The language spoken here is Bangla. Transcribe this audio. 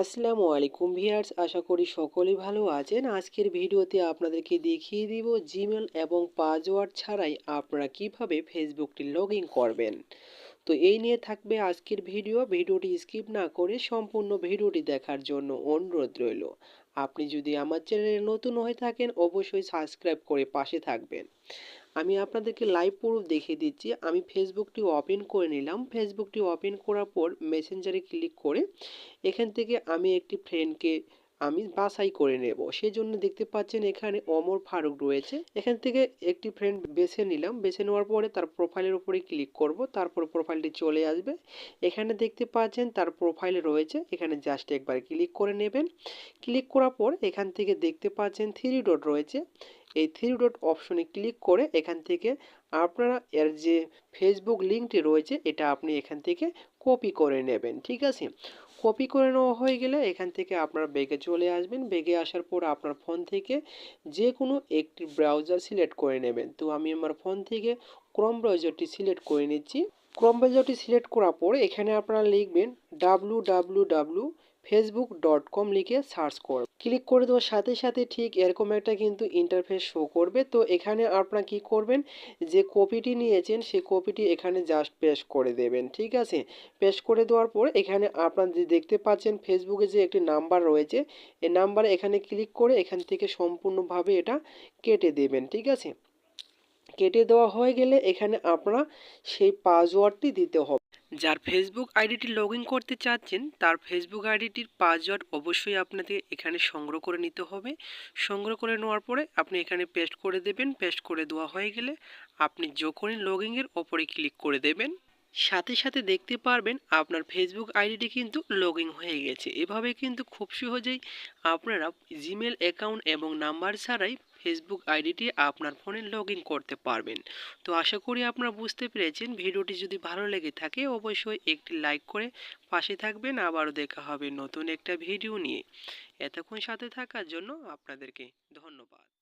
আসসালামু আলাইকুম ভিয়ার্স আশা করি সকলেই ভালো আছেন। আজকের ভিডিওতে আপনাদেরকে দেখিয়ে দিব জিমেল এবং পাসওয়ার্ড ছাড়াই আপনারা কীভাবে ফেসবুকটি লগ করবেন। তো এই নিয়ে থাকবে আজকের ভিডিও। ভিডিওটি স্কিপ না করে সম্পূর্ণ ভিডিওটি দেখার জন্য অনুরোধ রইল। আপনি যদি আমার চ্যানেলে নতুন হয়ে থাকেন, অবশ্যই সাবস্ক্রাইব করে পাশে থাকবেন। আমি আপনাদেরকে লাইভ প্রুফ দেখিয়ে দিচ্ছি। আমি ফেসবুকটি ওপেন করে নিলাম। ফেসবুকটি ওপেন করার পর মেসেঞ্জারে ক্লিক করে এখান থেকে আমি একটি ফ্রেন্ডকে আমি বাছাই করে নেব। সেই জন্য দেখতে পাচ্ছেন এখানে অমর ফারুক রয়েছে। এখান থেকে একটি ফ্রেন্ড বেছে নিলাম। বেছে নেওয়ার পরে তার প্রোফাইলের উপরে ক্লিক করব। তারপর প্রোফাইলটি চলে আসবে। এখানে দেখতে পাচ্ছেন তার প্রোফাইল রয়েছে। এখানে জাস্ট একবার ক্লিক করে নেবেন। ক্লিক করার পর এখান থেকে দেখতে পাচ্ছেন থ্রি ডট রয়েছে। এই থ্রি ডট অপশনে ক্লিক করে এখান থেকে আপনারা এর যে ফেসবুক লিঙ্কটি রয়েছে, এটা আপনি এখান থেকে কপি করে নেবেন, ঠিক আছে? কপি করে নেওয়া হয়ে গেলে এখান থেকে আপনার বেগে চলে আসবেন। বেগে আসার পর আপনার ফোন থেকে যে কোনো একটি ব্রাউজার সিলেক্ট করে নেবেন। তো আমি আমার ফোন থেকে ক্রম ব্রাউজারটি সিলেক্ট করে নিচ্ছি। ক্রম ব্রাউজারটি সিলেক্ট করার পর এখানে আপনারা লিখবেন W W W Facebook dot com লিখে সার্চ করব ক্লিক করে দেওয়ার সাথে সাথে ঠিক এরকম একটা কিন্তু ইন্টারফেস শো করবে। তো এখানে আপনারা কি করবেন? যে কপিটি নিয়েছেন, সেই কপিটি এখানে জাস্ট পেস্ট করে দেবেন, ঠিক আছে? পেস্ট করে দেওয়ার পর এখানে আপনারা যে দেখতে পাচ্ছেন ফেসবুকে যে একটি নাম্বার রয়েছে, এই নাম্বারে এখানে ক্লিক করে এখান থেকে সম্পূর্ণভাবে এটা কেটে দেবেন, ঠিক আছে? কেটে দেওয়া হয়ে গেলে এখানে আপনারা সেই পাসওয়ার্ডটি দিতে হবে। যার ফেসবুক আইডিটি লগ ইন করতে চাচ্ছেন, তার ফেসবুক আইডিটির পাসওয়ার্ড অবশ্যই আপনাকে এখানে সংগ্রহ করে নিতে হবে। সংগ্রহ করে নেওয়ার পরে আপনি এখানে পেস্ট করে দেবেন। পেস্ট করে দেওয়া হয়ে গেলে আপনি যখনই লগ ইনের ওপরে ক্লিক করে দেবেন সাথে সাথে দেখতে পারবেন আপনার ফেসবুক আইডিটি কিন্তু লগ হয়ে গেছে। এভাবে কিন্তু খুব সহজেই আপনারা জিমেল অ্যাকাউন্ট এবং নাম্বার ছাড়াই ফেসবুক আইডিটি আপনার ফোনে লগ করতে পারবেন। তো আশা করি আপনারা বুঝতে পেরেছেন। ভিডিওটি যদি ভালো লেগে থাকে, অবশ্যই একটি লাইক করে পাশে থাকবেন। আবারও দেখা হবে নতুন একটা ভিডিও নিয়ে। এতক্ষণ সাথে থাকার জন্য আপনাদেরকে ধন্যবাদ।